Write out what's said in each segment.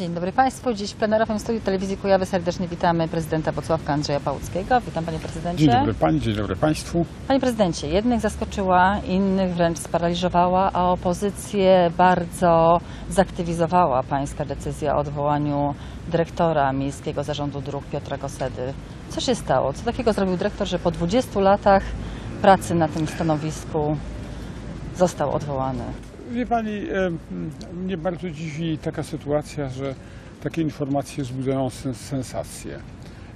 Dzień dobry Państwu. Dziś w plenarowym studiu telewizji Kujawy serdecznie witamy prezydenta Włocławka Andrzeja Pałuckiego. Witam Panie Prezydencie. Dzień dobry Pani, dzień dobry Państwu. Panie Prezydencie, jednych zaskoczyła, innych wręcz sparaliżowała, a opozycję bardzo zaktywizowała Pańska decyzja o odwołaniu dyrektora Miejskiego Zarządu Dróg Piotra Kosedy. Co się stało? Co takiego zrobił dyrektor, że po 20 latach pracy na tym stanowisku został odwołany? Wie Pani, mnie bardzo dziwi taka sytuacja, że takie informacje wzbudzają sens- sensację.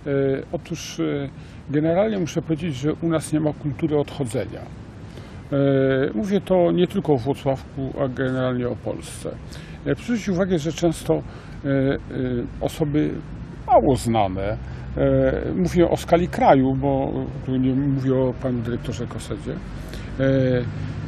E, Otóż e, generalnie muszę powiedzieć, że u nas nie ma kultury odchodzenia. E, Mówię to nie tylko o Włocławku, a generalnie o Polsce. E, zwrócić uwagę, że często osoby mało znane, mówię o skali kraju, bo tu nie mówię o panu dyrektorze Kosedzie,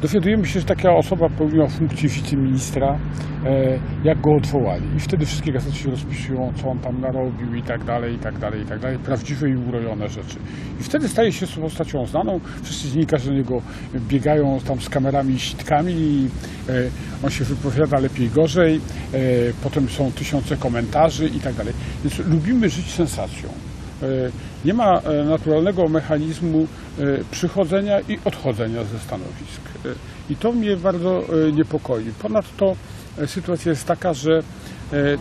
dowiadujemy się, że taka osoba pełniła funkcję wiceministra, e, jak go odwołali. I wtedy wszystkie gazety się rozpisują, co on tam narobił i tak dalej, i tak dalej, i tak dalej. Prawdziwe i urojone rzeczy. I wtedy staje się postacią znaną. Wszyscy dziennikarze do niego biegają tam z kamerami i sitkami i e, on się wypowiada lepiej, gorzej. E, potem są tysiące komentarzy i tak dalej. Więc lubimy żyć sensacją. E, Nie ma e, naturalnego mechanizmu e, przychodzenia i odchodzenia ze stanowisk. I to mnie bardzo niepokoi. Ponadto sytuacja jest taka, że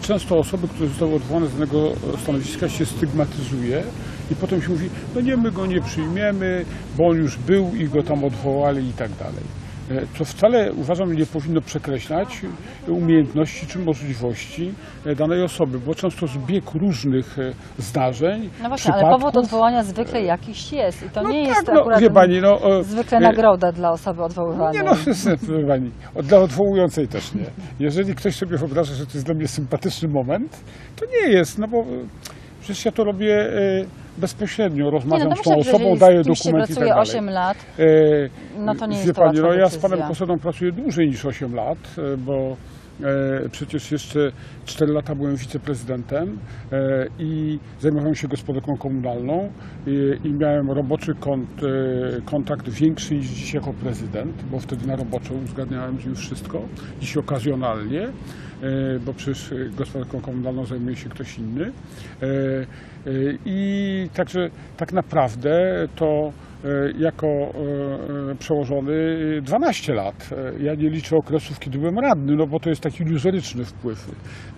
często osoby, które zostały odwołane z danego stanowiska się stygmatyzuje i potem się mówi, no nie, my go nie przyjmiemy, bo on już był i go tam odwołali i tak dalej. E, Co wcale uważam nie powinno przekreślać umiejętności czy możliwości e, danej osoby, bo często zbieg różnych e, zdarzeń, No właśnie, ale powód odwołania zwykle jakiś jest i to no nie tak, jest no, akurat wie pani, no, e, zwykle e, nagroda dla osoby odwoływanej. Nie no, wie pani, dla odwołującej też nie. Jeżeli ktoś sobie wyobraża, że to jest dla mnie sympatyczny moment, to nie jest, no bo e, przecież ja to robię e, bezpośrednio, rozmawiam no z tą osobą, jeżeli daję z kimś się dokument i tak pracuje dalej. 8 lat, E, no to nie Wie jest to pani, łatwa no ja z decyzja. panem Kosedą pracuję dłużej niż 8 lat, e, bo przecież jeszcze 4 lata byłem wiceprezydentem e, i zajmowałem się gospodarką komunalną i, i miałem roboczy kont, e, kontakt większy niż dziś jako prezydent, bo wtedy na roboczo uzgadniałem z nim wszystko, dziś okazjonalnie, e, bo przecież e, gospodarką komunalną zajmuje się ktoś inny. E, e, I także tak naprawdę to e, jako e, e, przełożony e, 12 lat. E, Ja nie liczę okresów, kiedy byłem radny, no bo to jest taki iluzoryczny wpływ.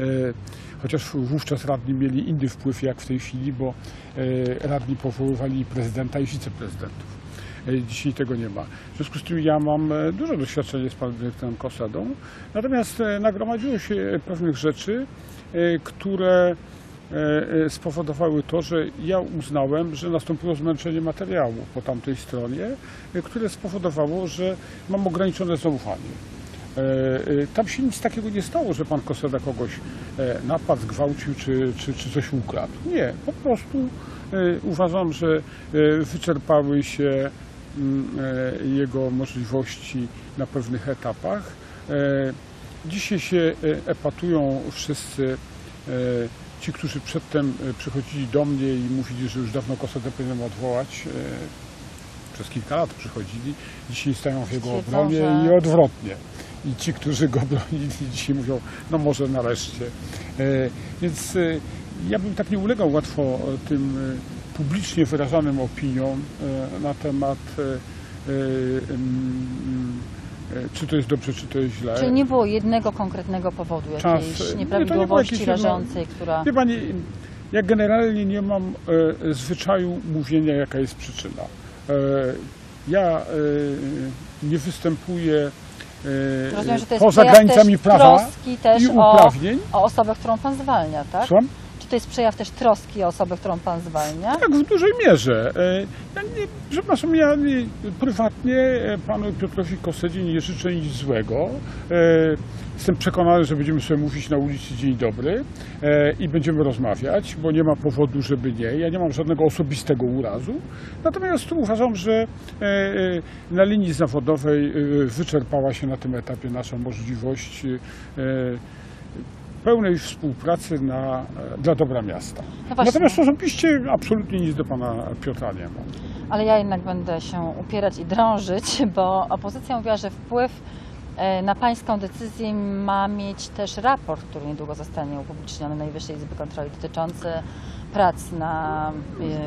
E, Chociaż wówczas radni mieli inny wpływ jak w tej chwili, bo e, radni powoływali prezydenta i wiceprezydentów. E, Dzisiaj tego nie ma. W związku z tym ja mam e, dużo doświadczenia z panem dyrektorem Kosadą, natomiast e, nagromadziło się pewnych rzeczy, e, które e, e, spowodowały to, że ja uznałem, że nastąpiło zmęczenie materiału po tamtej stronie, e, które spowodowało, że mam ograniczone zaufanie. E, e, Tam się nic takiego nie stało, że pan Koseda kogoś e, napadł, zgwałcił czy, czy, czy coś ukradł. Nie, po prostu e, uważam, że e, wyczerpały się mm, e, jego możliwości na pewnych etapach. E, Dzisiaj się e, epatują wszyscy e, ci, którzy przedtem e, przychodzili do mnie i mówili, że już dawno Kosedę powinienem odwołać. e, Przez kilka lat przychodzili, dzisiaj stają w jego obronie i odwrotnie. I ci, którzy go bronili, dzisiaj mówią, no może nareszcie. E, Więc ja bym tak nie ulegał łatwo tym publicznie wyrażanym opiniom na temat czy to jest dobrze, czy to jest źle. Czyli nie było jednego konkretnego powodu Czas, jakiejś nie, nie było nieprawidłowości jakieś jedno- rażącej, która... Wie Pani, ja generalnie nie mam e, zwyczaju mówienia, jaka jest przyczyna. E, ja e, nie występuję e, Rozumiem, poza granicami prawa i o, uprawnień. o osobę, którą pan zwalnia, tak? Słucham? To jest przejaw też troski o osobę, którą pan zwalnia? Tak, w dużej mierze. E, Ja nie, przepraszam, ja nie, prywatnie e, panu Piotrowi Kosedzie nie życzę nic złego. E, Jestem przekonany, że będziemy sobie mówić na ulicy dzień dobry i będziemy rozmawiać, bo nie ma powodu, żeby nie. Ja nie mam żadnego osobistego urazu. Natomiast uważam, że na linii zawodowej wyczerpała się na tym etapie nasza możliwość pełnej współpracy na, dla dobra miasta. No właśnie. Natomiast osobiście absolutnie nic do pana Piotra nie mam. Ale ja jednak będę się upierać i drążyć, bo opozycja mówiła, że wpływ E, Na Pańską decyzję ma mieć też raport, który niedługo zostanie upubliczniony Najwyższej Izby Kontroli dotyczący prac na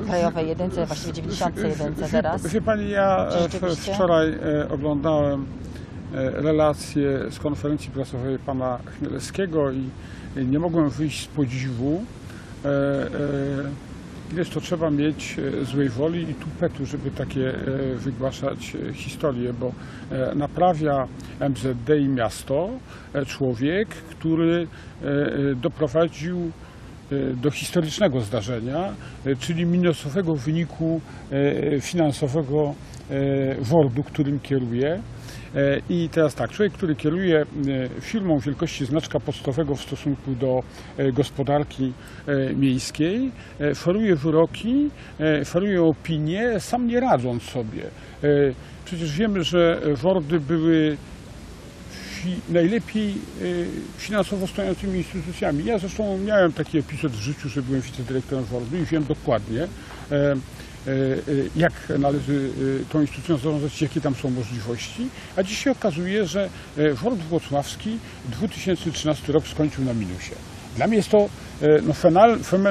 e, Krajowej Jedynce, właściwie 91 teraz. Wie Pani, ja e, wczoraj e, oglądałem e, relację z konferencji prasowej pana Chmielewskiego i nie mogłem wyjść z podziwu. E, e, Ileż to trzeba mieć złej woli i tupetu, żeby takie wygłaszać historie, bo naprawia MZD i miasto człowiek, który doprowadził do historycznego zdarzenia, czyli minusowego wyniku finansowego WORD-u, którym kieruje. E, I teraz tak, człowiek, który kieruje e, firmą wielkości znaczka podstawowego w stosunku do e, gospodarki miejskiej, faruje wyroki, faruje opinie, sam nie radząc sobie. Przecież wiemy, że WORDy były najlepiej finansowo stojącymi instytucjami. Ja zresztą miałem taki epizod w życiu, że byłem wicedyrektorem WORD-u i wiem dokładnie, jak należy e, tą instytucją zarządzać, jakie tam są możliwości. A dziś się okazuje, że e, WORD Włocławski 2013 rok skończył na minusie. Dla mnie jest to e,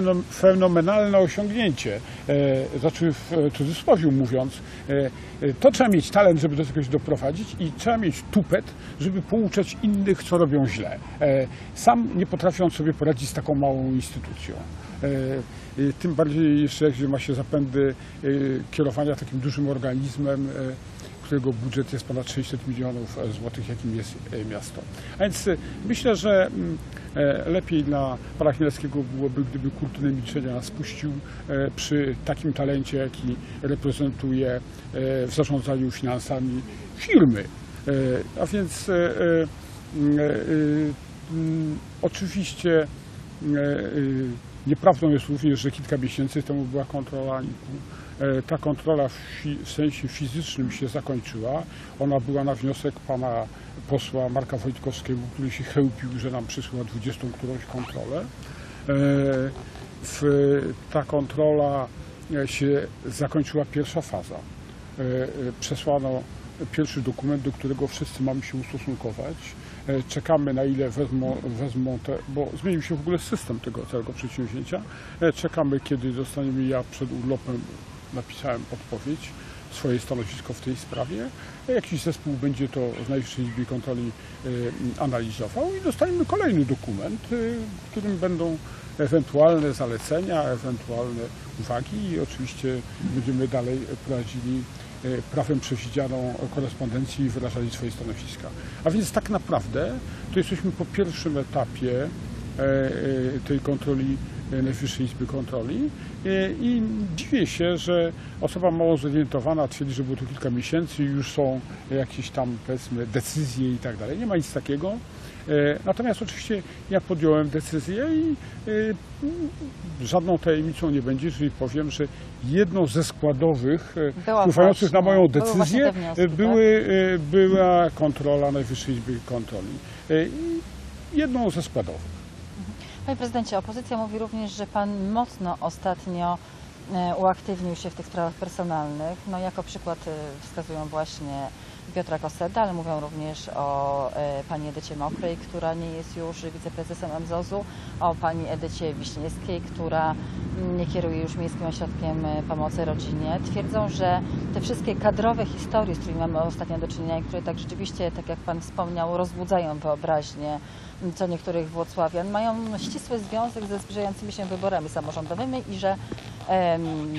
no, fenomenalne osiągnięcie. E, Znaczy w e, cudzysłowie mówiąc, to trzeba mieć talent, żeby do czegoś doprowadzić i trzeba mieć tupet, żeby pouczać innych, co robią źle. Sam nie potrafiąc sobie poradzić z taką małą instytucją. Tym bardziej jeszcze, gdzie ma się zapędy kierowania takim dużym organizmem, którego budżet jest ponad 600 milionów e, złotych, jakim jest e, miasto. A więc e, myślę, że mm, lepiej dla pana Chmielewskiego byłoby, gdyby kurtynę milczenia spuścił przy takim talencie, jaki reprezentuje w zarządzaniu finansami firmy. A więc mm, mm, oczywiście nieprawdą jest również, że kilka miesięcy temu była kontrola NIK-u. E, Ta kontrola w, sensie fizycznym się zakończyła. Ona była na wniosek pana posła Marka Wojtkowskiego, który się chełpił, że nam przysyła 20 którąś kontrolę. E, ta kontrola e, się zakończyła pierwsza faza. Przesłano pierwszy dokument, do którego wszyscy mamy się ustosunkować. Czekamy na ile wezmą, wezmą te, bo zmienił się w ogóle system tego całego przedsięwzięcia. Czekamy, kiedy dostaniemy, ja przed urlopem napisałem odpowiedź, swoje stanowisko w tej sprawie. Jakiś zespół będzie to w Najwyższej Izbie Kontroli e, analizował i dostaniemy kolejny dokument, e, w którym będą ewentualne zalecenia, ewentualne uwagi i oczywiście będziemy dalej prowadzili e, prawem przewidzianą korespondencję i wyrażali swoje stanowiska. A więc tak naprawdę to jesteśmy po pierwszym etapie e, e, tej kontroli Najwyższej Izby Kontroli E, i dziwię się, że osoba mało zorientowana twierdzi, że było to kilka miesięcy i już są jakieś tam powiedzmy decyzje i tak dalej. Nie ma nic takiego. E, Natomiast oczywiście ja podjąłem decyzję i e, żadną tajemnicą nie będzie, jeżeli powiem, że jedną ze składowych Była wpływających na moją były właśnie decyzję te wnioski, e, tak? były, e, była kontrola Najwyższej Izby Kontroli. Jedną ze składowych. Panie prezydencie, opozycja mówi również, że pan mocno ostatnio e, uaktywnił się w tych sprawach personalnych. No, jako przykład e, wskazują właśnie Piotra Koseda, ale mówią również o e, pani Edycie Mokrej, która nie jest już wiceprezesem MZOZ-u, o pani Edycie Wiśniewskiej, która mm, nie kieruje już Miejskim Ośrodkiem e, Pomocy Rodzinie. Twierdzą, że te wszystkie kadrowe historie, z którymi mamy ostatnio do czynienia i które tak rzeczywiście, tak jak pan wspomniał, rozbudzają wyobraźnię co niektórych Włocławian, mają ścisły związek ze zbliżającymi się wyborami samorządowymi i że em,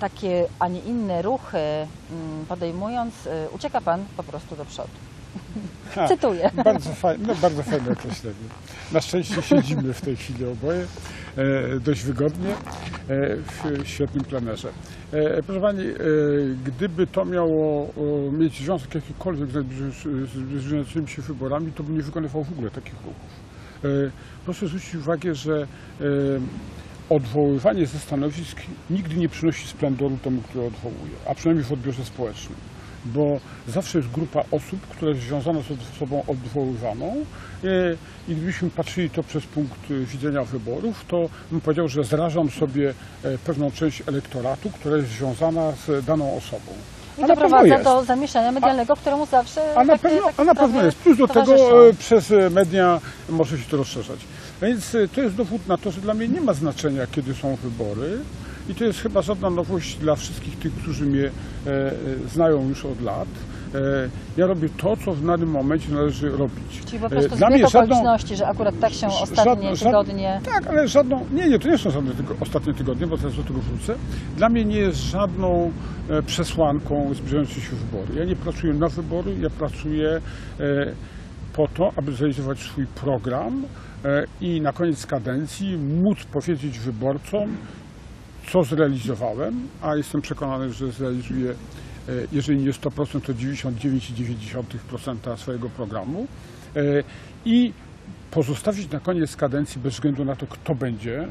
takie, a nie inne ruchy mm, podejmując, y, ucieka pan po prostu do przodu. Ha, Cytuję. Bardzo fajne, no, bardzo fajne określenie. Na szczęście siedzimy w tej chwili oboje e, dość wygodnie e, w świetnym plenerze. E, proszę Pani, e, gdyby to miało o, mieć związek jakikolwiek z zbliżającymi się wyborami, to bym nie wykonywał w ogóle takich ruchów. E, proszę zwrócić uwagę, że e, odwoływanie ze stanowisk nigdy nie przynosi splendoru temu, który odwołuje, a przynajmniej w odbiorze społecznym bo zawsze jest grupa osób, która jest związana z osobą odwoływaną e, i gdybyśmy patrzyli to przez punkt widzenia wyborów, to bym powiedział, że zrażam sobie e, pewną część elektoratu, która jest związana z daną osobą. I A doprowadza do zamieszania medialnego, któremu zawsze A na takie, pewno, takie a na sprawy pewno jest. Plus do tego e, przez media może się to rozszerzać. Więc e, to jest dowód na to, że dla mnie nie ma znaczenia, kiedy są wybory. I to jest chyba żadna nowość dla wszystkich tych, którzy mnie e, e, znają już od lat. E, ja robię to, co w danym momencie należy robić. Czyli po prostu dla mnie okoliczności, że akurat tak się ostatnie tygodnie... Tak, ale żadną. Nie, nie, to nie są żadne tygo, ostatnie tygodnie, bo teraz do tego wrócę. Dla mnie nie jest żadną przesłanką zbliżające się wybory. Ja nie pracuję na wybory, ja pracuję po to, aby zrealizować swój program i na koniec kadencji móc powiedzieć wyborcom, co zrealizowałem, a jestem przekonany, że zrealizuję, e, jeżeli nie 100%, to 99,9% swojego programu e, i pozostawić na koniec kadencji, bez względu na to, kto będzie e,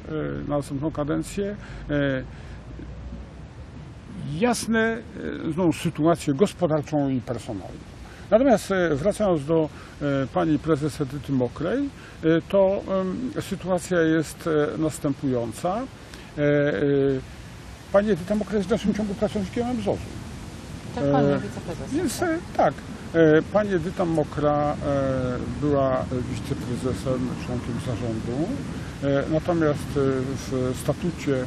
na następną kadencję, e, jasne e, no, sytuację gospodarczą i personalną. Natomiast e, wracając do e, pani prezes Edyty Mokrej, e, to sytuacja jest następująca. Pani Edyta Mokrej jest w dalszym ciągu pracownikiem MZOZ-u. Tak, panie E, wiceprezes. Więc tak, pani Edyta Mokra była wiceprezesem, członkiem zarządu, natomiast w statucie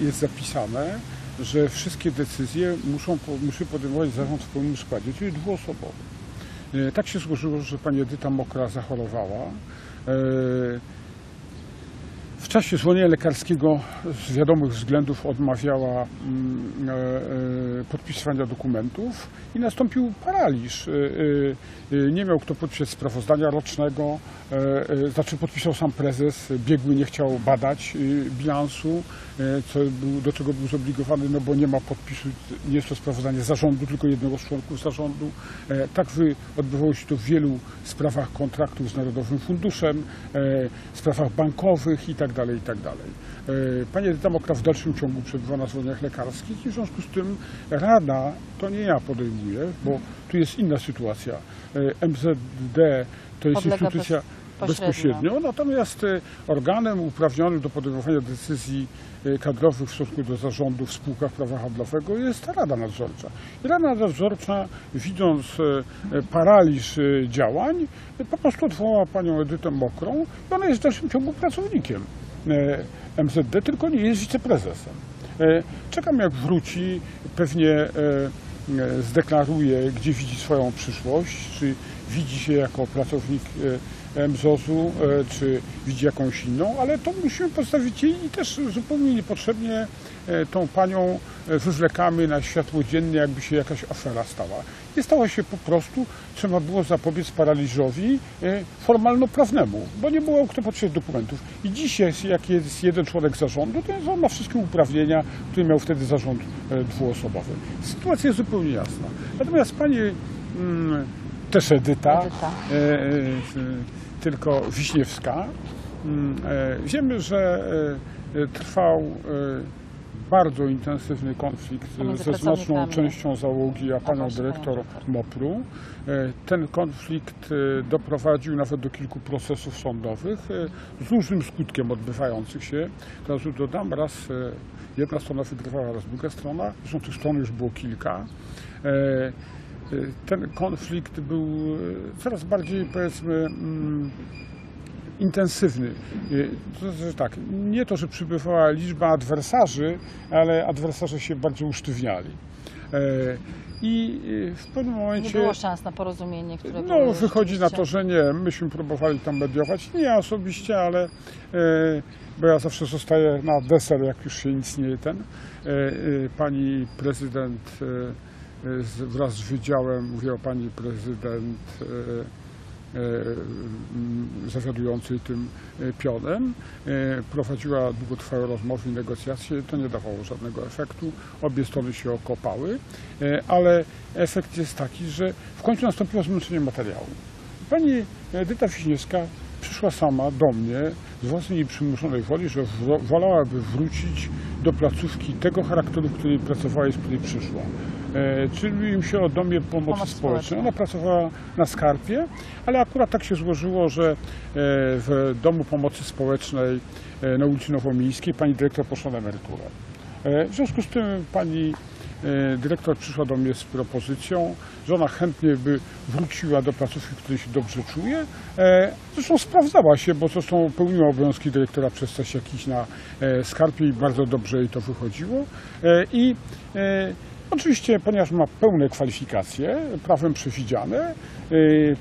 jest zapisane, że wszystkie decyzje muszą, musi podejmować zarząd w pełnym składzie, czyli dwuosobowy. E, Tak się złożyło, że pani Edyta Mokra zachorowała. W czasie zwolnienia lekarskiego z wiadomych względów odmawiała mm, e, e, podpisywania dokumentów i nastąpił paraliż. E, Nie miał kto podpisać sprawozdania rocznego, znaczy podpisał sam prezes, biegły nie chciał badać bilansu, do czego był zobligowany, no bo nie ma podpisu, nie jest to sprawozdanie zarządu, tylko jednego z członków zarządu. Tak odbywało się to w wielu sprawach kontraktów z Narodowym Funduszem, sprawach bankowych itd. itd. E, Pani Edyta Mokra w dalszym ciągu przebywa na zwolnieniach lekarskich i w związku z tym Rada, to nie ja podejmuję, bo tu jest inna sytuacja. E, MZD to jest Podlega instytucja bezpośrednio. natomiast e, organem uprawnionym do podejmowania decyzji e, kadrowych w stosunku do zarządu w spółkach prawa handlowego jest Rada Nadzorcza. I Rada Nadzorcza, widząc e, e, paraliż e, działań, e, po prostu odwołała panią Edytę Mokrą i ona jest w dalszym ciągu pracownikiem e, MZD, tylko nie jest wiceprezesem. E, Czekam jak wróci, pewnie e, e, zdeklaruje, gdzie widzi swoją przyszłość, czy widzi się jako pracownik e, MZOZ-u, e, czy widzi jakąś inną, ale to musimy postawić jej i też zupełnie niepotrzebnie e, tą panią e, wywlekamy na światło dzienne, jakby się jakaś afera stała. Nie stała się po prostu, trzeba było zapobiec paraliżowi e, formalno-prawnemu, bo nie było kto podpisać dokumentów. I dzisiaj, jak jest jeden członek zarządu, to on ma wszystkie uprawnienia, które miał wtedy zarząd e, dwuosobowy. Sytuacja jest zupełnie jasna. Natomiast pani mm, też Edyta, Edyta. e, e, tylko Wiśniewska, mm, e, wiemy, że e, e, trwał e, bardzo intensywny konflikt ze znaczną częścią załogi, a panią dyrektor. MOPR-u. E, Ten konflikt e, doprowadził nawet do kilku procesów sądowych e, z różnym skutkiem odbywających się. Teraz już dodam, raz jedna strona wygrywała, raz druga strona. Zresztą tych stron już było kilka. Ten konflikt był coraz bardziej, powiedzmy, mm, intensywny. Y, znaczy tak, nie to, że przybywała liczba adwersarzy, ale adwersarze się bardziej usztywniali. E, I y, w pewnym Nie momencie. było szans na porozumienie, które No, wychodzi na to, że nie. Myśmy próbowali tam mediować. Nie ja osobiście, ale e, bo ja zawsze zostaję na deser, jak już się nic nie ten. E, pani prezydent wraz z wydziałem, mówię o pani prezydent e, e, m, zawiadującej tym e, pionem, prowadziła długotrwałe rozmowy i negocjacje. To nie dawało żadnego efektu. Obie strony się okopały, ale efekt jest taki, że w końcu nastąpiło zmęczenie materiału. Pani Edyta Wiśniewska przyszła sama do mnie z własnej nieprzymuszonej woli, że wo- wolałaby wrócić do placówki tego charakteru, w której pracowała i z której przyszła. E, czyli się o domie pomocy Pomoc społecznej. Ona pracowała na skarpie, ale akurat tak się złożyło, że e, w domu pomocy społecznej e, na ulicy Nowomiejskiej pani dyrektor poszła na emeryturę. W związku z tym pani dyrektor przyszła do mnie z propozycją, że ona chętnie by wróciła do placówki, w której się dobrze czuje. Zresztą sprawdzała się, bo zresztą pełniła obowiązki dyrektora przez czas jakiś na skarpie i bardzo dobrze jej to wychodziło. I Oczywiście, ponieważ ma pełne kwalifikacje, prawem przewidziane, e,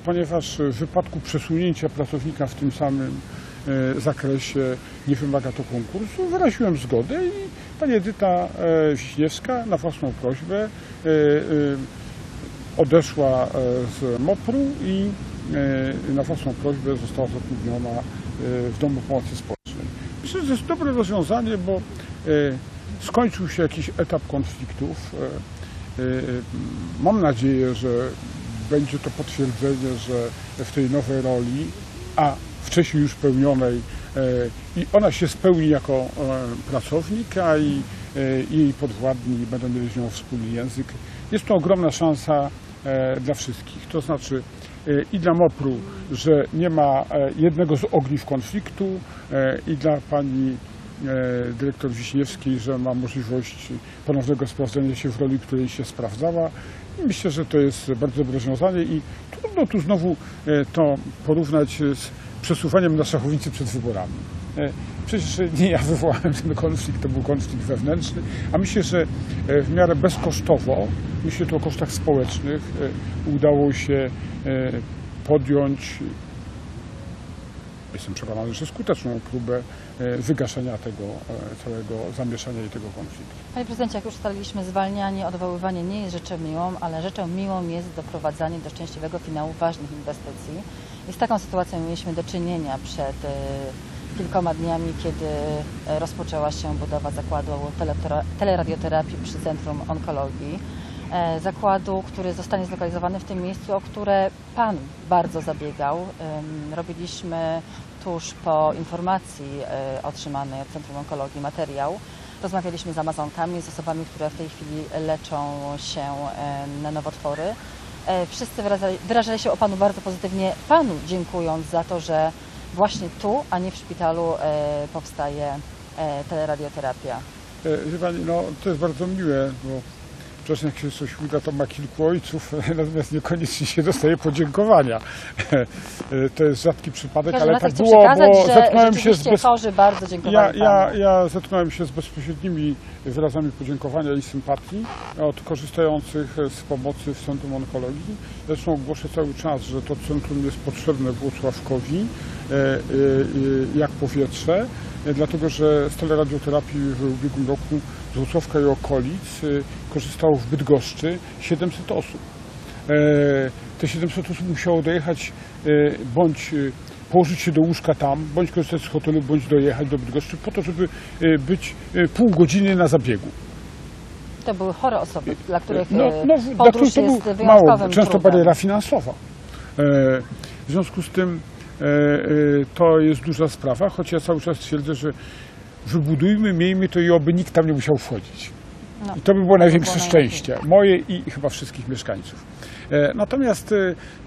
ponieważ w wypadku przesunięcia pracownika w tym samym e, zakresie nie wymaga to konkursu, wyraziłem zgodę i pani Edyta e, Wiśniewska na własną prośbę e, e, odeszła z MOPR-u i na własną prośbę została zatrudniona w Domu Pomocy Społecznej. Myślę, że jest dobre rozwiązanie, bo skończył się jakiś etap konfliktów. E, e, Mam nadzieję, że będzie to potwierdzenie, że w tej nowej roli, a wcześniej już pełnionej, e, i ona się spełni jako pracownik, a i jej podwładni będą mieli z nią wspólny język. Jest to ogromna szansa dla wszystkich. To znaczy i dla MOPR-u, że nie ma jednego z ogniw konfliktu i dla pani dyrektor Wiśniewskiej, że ma możliwość ponownego sprawdzenia się w roli, której się sprawdzała. Myślę, że to jest bardzo dobre rozwiązanie i trudno tu znowu e, to porównać z przesuwaniem na szachownicy przed wyborami. E, Przecież nie ja wywołałem ten konflikt, to był konflikt wewnętrzny, a myślę, że e, w miarę bezkosztowo, myślę tu o kosztach społecznych, e, udało się e, podjąć Jestem przekonany, że skuteczną próbę e, wygaszenia tego e, całego zamieszania i tego konfliktu. Panie prezydencie, jak już ustaliliśmy, zwalnianie, odwoływanie nie jest rzeczą miłą, ale rzeczą miłą jest doprowadzanie do szczęśliwego finału ważnych inwestycji. I z taką sytuacją mieliśmy do czynienia przed e, kilkoma dniami, kiedy rozpoczęła się budowa zakładu teleradioterapii przy Centrum Onkologii. E, Zakładu, który zostanie zlokalizowany w tym miejscu, o które Pan bardzo zabiegał. Robiliśmy tuż po informacji e, otrzymanej od Centrum Onkologii materiał. Rozmawialiśmy z Amazonkami, z osobami, które w tej chwili leczą się em, na nowotwory. E, Wszyscy wyrażali, się o Panu bardzo pozytywnie, Panu dziękując za to, że właśnie tu, a nie w szpitalu e, powstaje e, teleradioterapia. E, Wie Pani, no to jest bardzo miłe, bo czasem jak się coś uda, to ma kilku ojców, natomiast niekoniecznie się dostaje podziękowania. To jest rzadki przypadek, ale tak było, przekazać, bo zetknąłem się z bez... chorzy bardzo Ja, dziękowali ja, Panu. ja zetknąłem się z bezpośrednimi wyrazami podziękowania i sympatii od korzystających z pomocy w Centrum Onkologii. Zresztą głoszę cały czas, że to centrum jest potrzebne Włocławkowi e, e, e, jak powietrze, dlatego że z teleradioterapii w ubiegłym roku z Włocławka i okolic e, korzystało w Bydgoszczy 700 osób. E, Te 700 osób musiało dojechać e, bądź e, położyć się do łóżka tam, bądź korzystać z hotelu, bądź dojechać do Bydgoszczy po to, żeby e, być pół godziny na zabiegu. To były chore osoby, dla których No, no, dla których to jest był mało, często bariera finansowa. W związku z tym to jest duża sprawa, choć ja cały czas twierdzę, że wybudujmy, miejmy to i oby nikt tam nie musiał wchodzić. No, I to by było największe było szczęście, moje i chyba wszystkich mieszkańców. E, Natomiast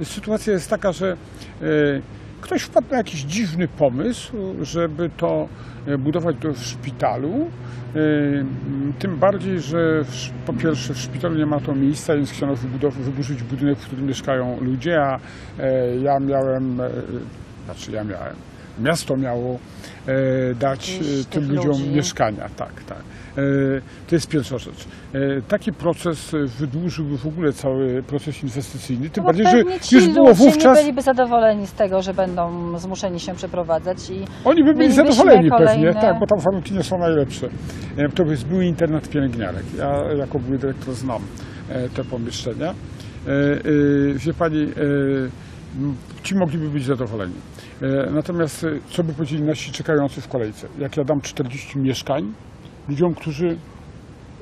e, sytuacja jest taka, że e, ktoś wpadł na jakiś dziwny pomysł, żeby to budować to w szpitalu. Tym bardziej, że w, po pierwsze w szpitalu nie ma to miejsca, więc chciano wyburzyć budynek, w którym mieszkają ludzie, a ja miałem, znaczy ja miałem, miasto miało e, dać e, tym ludziom ludzi. mieszkania. Tak, tak. E, To jest pierwsza rzecz. Taki proces wydłużyłby w ogóle cały proces inwestycyjny, tym No bardziej, że pewnie ci już było wówczas, nie byliby zadowoleni z tego, że będą zmuszeni się przeprowadzać i oni by byli zadowoleni pewnie, kolejne- tak, bo tam warunki nie są najlepsze. To jest były internat pielęgniarek. Ja jako były dyrektor znam te pomieszczenia. Wie Pani, ci mogliby być zadowoleni. E, Natomiast e, co by powiedzieli nasi czekający w kolejce? Jak ja dam 40 mieszkań ludziom, którzy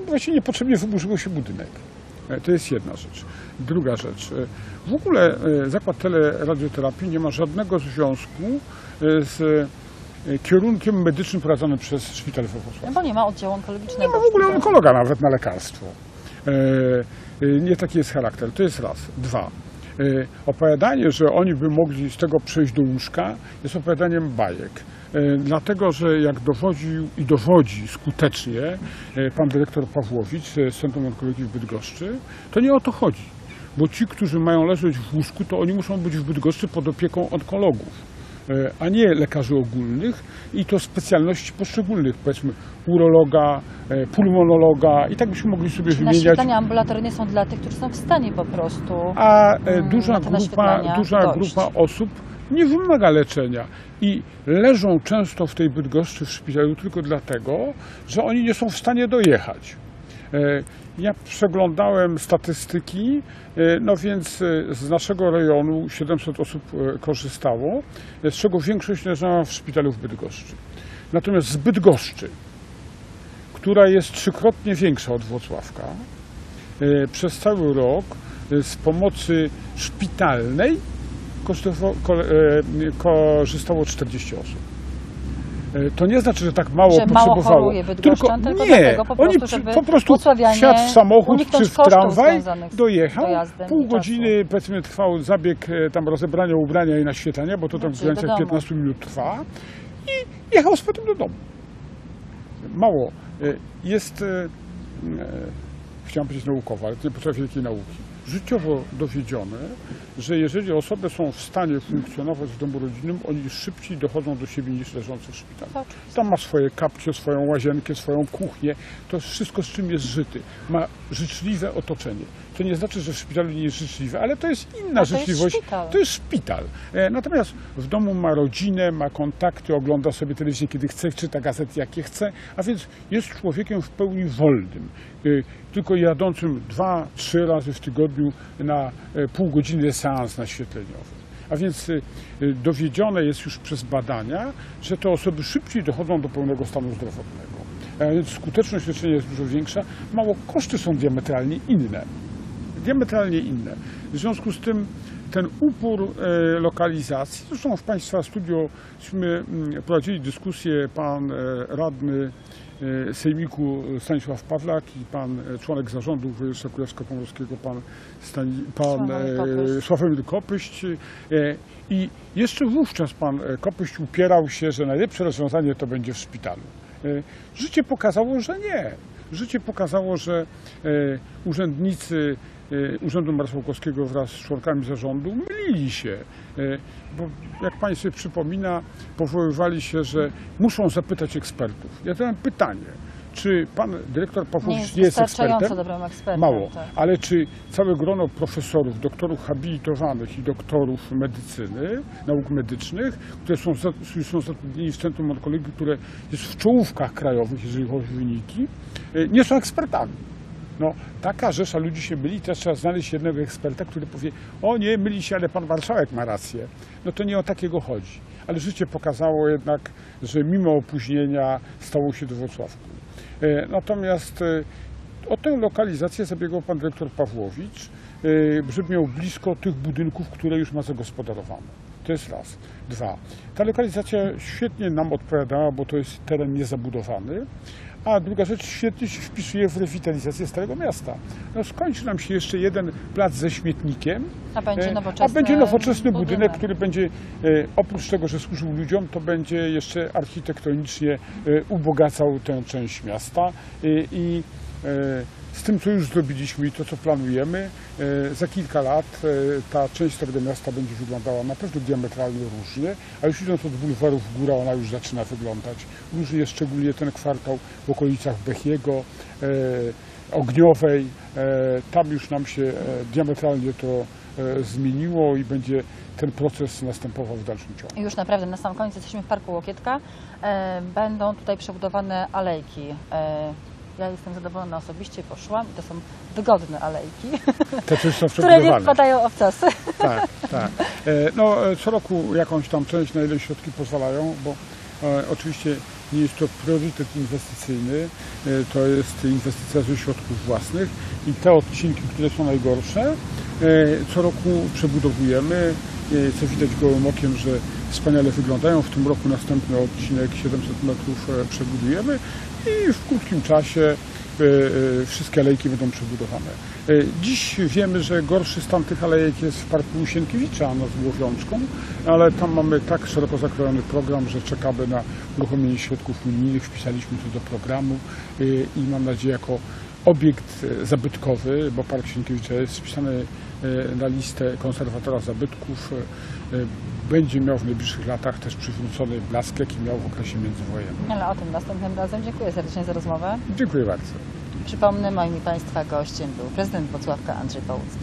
właściwie niepotrzebnie wyburzyło się budynek. E, To jest jedna rzecz. Druga rzecz. W ogóle zakład teleradioterapii nie ma żadnego związku z kierunkiem medycznym prowadzonym przez szpital we Wrocławiu. no bo nie ma oddziału onkologicznego. Nie ma w ogóle onkologa nawet na lekarstwo. Nie taki jest charakter. To jest raz. Dwa. E, Opowiadanie, że oni by mogli z tego przejść do łóżka, jest opowiadaniem bajek. E, Dlatego, że jak dowodził i dowodzi skutecznie e, pan dyrektor Pawłowicz z Centrum Onkologii w Bydgoszczy, to nie o to chodzi. Bo ci, którzy mają leżeć w łóżku, to oni muszą być w Bydgoszczy pod opieką onkologów, a nie lekarzy ogólnych i to specjalności poszczególnych, powiedzmy urologa, e, pulmonologa i tak byśmy mogli sobie wymieniać. Naświetlania ambulatoryjne są dla tych, którzy są w stanie po prostu. A e, Mm, duża, grupa, duża dojść. grupa osób nie wymaga leczenia i leżą często w tej Bydgoszczy w szpitalu tylko dlatego, że oni nie są w stanie dojechać. Ja przeglądałem statystyki, e, no więc e, z naszego rejonu 700 osób e, korzystało, z czego większość leżała w szpitalu w Bydgoszczy. Natomiast z Bydgoszczy, która jest trzykrotnie większa od Włocławka, przez cały rok z pomocy szpitalnej korzystało 40 osób. E, To nie znaczy, że tak mało Że mało potrzebowało. choruje Bydgoszczan, tylko nie, dlatego po oni prostu, żeby po prostu wsiadł w samochód czy w tramwaj, dojechał, pół godziny powiedzmy trwał zabieg e, tam rozebrania ubrania i naświetlania, bo to tam w Wrócił do granicach domu. 15 minut trwa i jechał z potem do domu. Mało. E, Jest, chciałem powiedzieć naukowa, ale to nie potrafię jakiej nauki. Życiowo dowiedzione, że jeżeli osoby są w stanie funkcjonować w domu rodzinnym, oni szybciej dochodzą do siebie niż leżący w szpitalu. Tak. Tam ma swoje kapcie, swoją łazienkę, swoją kuchnię. To jest wszystko, z czym jest żyty. Ma życzliwe otoczenie. To nie znaczy, że w szpitalu nie jest życzliwe, ale to jest inna A to jest życzliwość. szpital. To jest szpital. E, Natomiast w domu ma rodzinę, ma kontakty, ogląda sobie telewizję, kiedy chce, czyta gazety, jakie chce, a więc jest człowiekiem w pełni wolnym. E, Tylko jadącym dwa, trzy razy w tygodniu na e, pół godziny seans naświetleniowy. A więc y, y, dowiedzione jest już przez badania, że te osoby szybciej dochodzą do pełnego stanu zdrowotnego. A więc skuteczność leczenia jest dużo większa, mało koszty są diametralnie inne. Diametralnie inne. W związku z tym ten upór e, lokalizacji, zresztą w Państwa studiośmy mm, prowadzili dyskusję, pan e, radny Sejmiku Stanisław Pawlak i pan e, członek zarządu województwa kujawsko-pomorskiego, pan, Stani, pan Sławomir Kopyś. e, Sławomir Kopyść. e, I jeszcze wówczas pan e, Kopyść upierał się, że najlepsze rozwiązanie to będzie w szpitalu. E, Życie pokazało, że nie. Życie pokazało, że e, urzędnicy e, Urzędu Marszałkowskiego wraz z członkami zarządu mylili się. E, bo jak Pani sobie przypomina, powoływali się, że muszą zapytać ekspertów. Ja zadałem pytanie, czy Pan dyrektor Pawłowicz nie jest ekspertem? dobrym ekspertem. Mało, Tak. ale czy całe grono profesorów, doktorów habilitowanych i doktorów medycyny, nauk medycznych, które są, są zatrudnieni w Centrum Onkologii, które jest w czołówkach krajowych, jeżeli chodzi o wyniki, e, nie są ekspertami. No, taka rzesza ludzi się myli, teraz trzeba znaleźć jednego eksperta, który powie, o nie, myli się, ale pan marszałek ma rację. No to nie o takiego chodzi. Ale życie pokazało jednak, że mimo opóźnienia stało się do Wrocławku. E, Natomiast e, o tę lokalizację zabiegał pan dyrektor Pawłowicz, żeby miał blisko tych budynków, które już ma zagospodarowane. To jest raz. Dwa. Ta lokalizacja świetnie nam odpowiadała, bo to jest teren niezabudowany. A druga rzecz, świetnie się wpisuje w rewitalizację Starego Miasta. No, skończy nam się jeszcze jeden plac ze śmietnikiem, A będzie e, nowoczesny a będzie nowoczesny budynek, budynek. który będzie e, oprócz tego, że służył ludziom, to będzie jeszcze architektonicznie e, ubogacał tę część miasta i e, z tym, co już zrobiliśmy i to, co planujemy, e, za kilka lat e, ta część Starego Miasta będzie wyglądała na pewno diametralnie różnie, a już idąc od bulwaru w górę, ona już zaczyna wyglądać różnie, szczególnie ten kwartał w okolicach Bechiego, e, Ogniowej. Tam już nam się diametralnie to zmieniło i będzie ten proces następował w dalszym ciągu. Już naprawdę na sam koniec jesteśmy w Parku Łokietka. Będą tutaj przebudowane alejki. Ja jestem zadowolona osobiście, poszłam i to są wygodne alejki, Te coś są które nie przebudowane. wpadają obcasy. Tak, tak. E, No, e, co roku jakąś tam część, na ile środki pozwalają, bo e, oczywiście nie jest to priorytet inwestycyjny, to jest inwestycja ze środków własnych i te odcinki, które są najgorsze, co roku przebudowujemy, co widać gołym okiem, że wspaniale wyglądają. W tym roku następny odcinek 700 metrów e, przebudujemy i w krótkim czasie e, wszystkie alejki będą przebudowane. E, Dziś wiemy, że gorszy stan tych alejek jest w Parku Sienkiewicza nad Łowiączką, ale tam mamy tak szeroko zakrojony program, że czekamy na uruchomienie środków unijnych. Wpisaliśmy to do programu e, i mam nadzieję jako obiekt e, zabytkowy, bo Park Sienkiewicza jest wpisany e, na listę konserwatora zabytków, e, e, będzie miał w najbliższych latach też przywrócony blask, jaki miał w okresie międzywojennym. No, ale o tym następnym razem. Dziękuję serdecznie za rozmowę. Dziękuję bardzo. Przypomnę, moim Państwa gościem był prezydent Wrocławka Andrzej Połucki.